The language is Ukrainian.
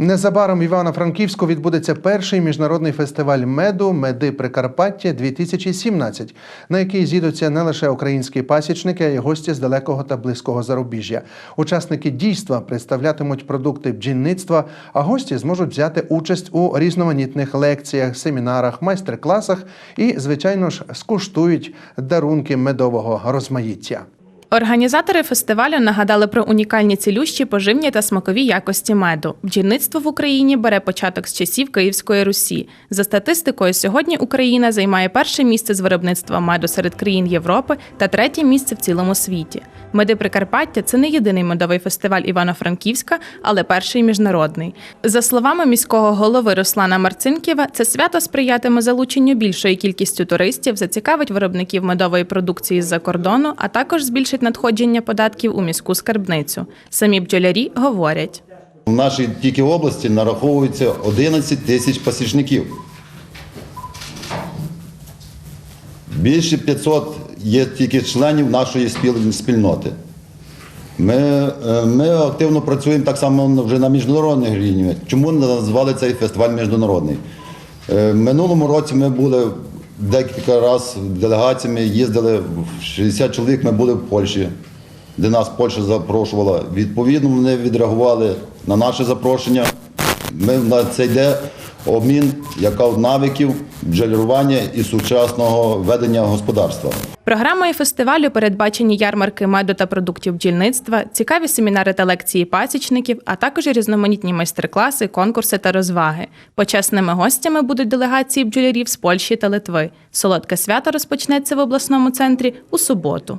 Незабаром в Івано-Франківську відбудеться перший міжнародний фестиваль меду Меди Прикарпаття 2017 на який з'їдуться не лише українські пасічники, а й гості з далекого та близького зарубіжжя. Учасники дійства представлятимуть продукти бджільництва, а гості зможуть взяти участь у різноманітних лекціях, семінарах, майстер-класах і, звичайно ж, скуштують дарунки медового розмаїття. Організатори фестивалю нагадали про унікальні цілющі поживні та смакові якості меду. Бджільництво в Україні бере початок з часів Київської Русі. За статистикою, сьогодні Україна займає перше місце з виробництва меду серед країн Європи та третє місце в цілому світі. Меди Прикарпаття це не єдиний медовий фестиваль Івано-Франківська, але перший міжнародний. За словами міського голови Руслана Марцинкєва, це свято сприятиме залученню більшої кількістю туристів, зацікавить виробників медової продукції з-за кордону, а також збільшить надходження податків у міську скарбницю. Самі бджолярі говорять. В нашій тільки області нараховується 11 тисяч пасічників. Більше 500 є тільки членів нашої спільноти. Ми, е, ми активно працюємо так само вже на міжнародних рівнях. Чому не назвали цей фестиваль міжнародний? Е, минулому році ми були декілька разів делегаціями, їздили, в 60 чоловік ми були в Польщі, де нас Польща запрошувала. Відповідно, вони відреагували на наше запрошення. Ми на це йде обмін яка навиків, бджолярування і сучасного ведення господарства. Програмою фестивалю передбачені ярмарки меду та продуктів бджільництва, цікаві семінари та лекції пасічників, а також різноманітні майстер-класи, конкурси та розваги. Почесними гостями будуть делегації бджолярів з Польщі та Литви. Солодке свято розпочнеться в обласному центрі у суботу.